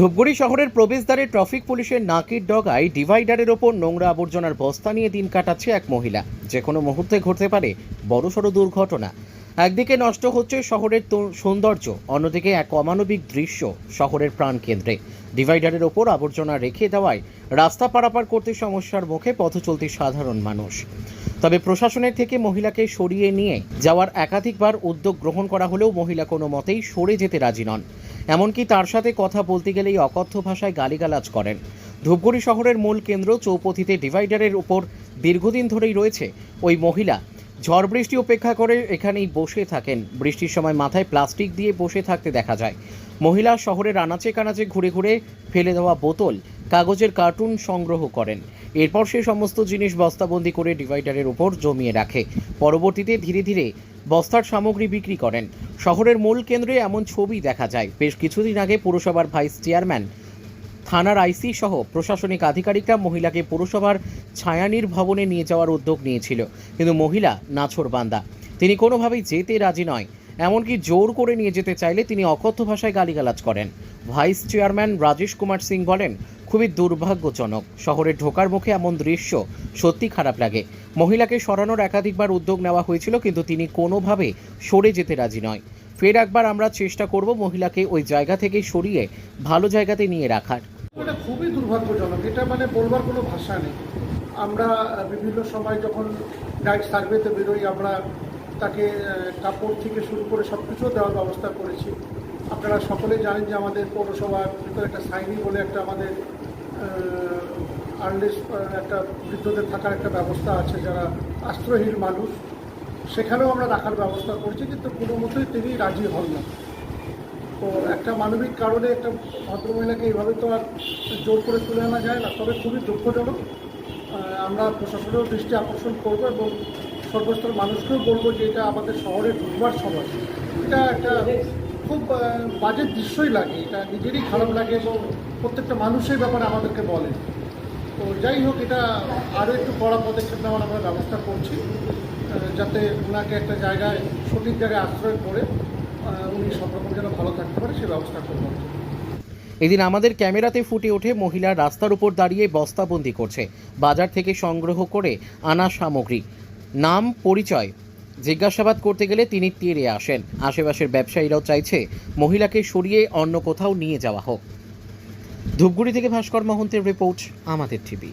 ধূপগুড়ি শহরের প্রবেশদ্বারে ট্রাফিক পুলিশের নাকের ডগায় ডিভাইডারের ওপর নোংরা আবর্জনার বস্তা নিয়ে দিন কাটাচ্ছে এক মহিলা। যে কোনো মুহূর্তে ঘটতে পারে বড়সড় দুর্ঘটনা। একদিকে নষ্ট হচ্ছে শহরের সৌন্দর্য, অন্যদিকে এক অমানবিক দৃশ্য শহরের প্রাণকেন্দ্রে। ডিভাইডারের ওপর আবর্জনা রেখে দেওয়ায় রাস্তা পারাপার করতে সমস্যার মুখে পথ চলতি সাধারণ মানুষ। তবে প্রশাসনের থেকে মহিলাকে সরিয়ে নিয়ে যাওয়ার একাধিকবার উদ্যোগ গ্রহণ করা হলেও মহিলা কোনো মতেই সরে যেতে রাজি নন। এমনকি তার সাথে কথা বলতে গেলেই অকথ্য ভাষায় গালিগালাজ করেন। ধূপগুড়ি শহরের মূল কেন্দ্র চৌপথিতে ডিভাইডারের উপর দীর্ঘদিন ধরেই রয়েছে ওই মহিলা। ঝড় বৃষ্টি উপেক্ষা করে এখানেই বসে থাকেন। বৃষ্টির সময় মাথায় প্লাস্টিক দিয়ে বসে থাকতে দেখা যায়। মহিলা শহরের আনাচে কানাচে ঘুরে ঘুরে ফেলে দেওয়া বোতল, কাগজের কার্টুন সংগ্রহ করেন। এরপর সে সমস্ত জিনিস বস্তাবন্দি করে ডিভাইডারের উপর জমিয়ে রাখে। পরবর্তীতে ধীরে ধীরে বস্তার সামগ্রী বিক্রি করেন। শহরের মূল কেন্দ্রে এমন ছবি দেখা যায়। বেশ কিছুদিন আগে পুরসভার ভাইস চেয়ারম্যান, থানার আইসি সহ প্রশাসনিক আধিকারিকরা মহিলাকে পুরসভার ছায়ানীর ভবনে নিয়ে যাওয়ার উদ্যোগ নিয়েছিল। কিন্তু মহিলা নাছোড়বান্দা তিনি কোনোভাবেই যেতে রাজি নয়। এমনকি জোর করে নিয়ে যেতে চাইলে তিনি অকথ্য ভাষায় গালিগালাজ করেন। ভাইস চেয়ারম্যান রাজেশ কুমার সিং বলেন খুবই দুর্ভাগ্যজনক। শহরে ঢোকার মুখে এমন দৃশ্য সত্যি খারাপ লাগে। মহিলাকে সরানোর একাধিকবার উদ্যোগ নেওয়া হয়েছিল, কিন্তু তিনি কোনোভাবে সরে যেতে রাজি নয়। ফের একবার আমরা চেষ্টা করব মহিলাকে ওই জায়গা থেকে সরিয়ে ভালো জায়গাতে নিয়ে রাখার। খুবই দুর্ভাগ্যজনক। এটা মানে বলবার কোনো ভাষা নেই। আমরা বিভিন্ন সময় যখন নাইট সার্ভেতে বেরোই, আমরা তাকে কাপড় থেকে শুরু করে সব কিছু দেওয়ার ব্যবস্থা করেছি। আপনারা সকলেই জানেন যে আমাদের পৌরসভার ভিতরে একটা সাইনি বলে একটা আমাদের আর্নেস একটা বৃদ্ধদের থাকার একটা ব্যবস্থা আছে যারা আশ্রয়হীন মানুষ। সেখানেও আমরা রাখার ব্যবস্থা করছি, কিন্তু কোনো মতোই তিনি রাজি হন না। তো একটা মানবিক কারণে একটা ভদ্রমহিলাকে এইভাবে তো আর জোর করে তুলে আনা যায় না, তবে খুবই দুঃখজনক। আমরা প্রশাসনেরও দৃষ্টি আকর্ষণ করব এবং সর্বস্তর মানুষকেও বলব যে এটা আমাদের শহরে ঢুকবার সময় এটা একটা খুব বাজে দৃশ্যই লাগে। এটা নিজেরই খারাপ লাগে এবং প্রত্যেকটা মানুষের ব্যাপারে আমাদেরকে বলে। তো যাই হোক, এটা আরও একটু কড়া পদক্ষেপ নেওয়ার আমরা ব্যবস্থা করছি যাতে ওনাকে একটা জায়গায় সঠিক জায়গায় আশ্রয় করে উনি সব রকম যেন ভালো থাকতে পারে, সে ব্যবস্থা করব। এদিন আমাদের ক্যামেরাতে ফুটে ওঠে মহিলা রাস্তার উপর দাঁড়িয়ে বস্তাবন্দি করছে। বাজার থেকে সংগ্রহ করে আনা সামগ্রী। নাম, পরিচয় জিজ্ঞাসাবাদ করতে গেলে তিনি তেড়ে আসেন। আশেপাশের ব্যবসায়ীরাও চাইছে মহিলাকে সরিয়ে অন্য কোথাও নিয়ে যাওয়া হোক। ধূপগুড়ি থেকে ভাস্কর মহন্তের রিপোর্ট, আমাদের টিভি।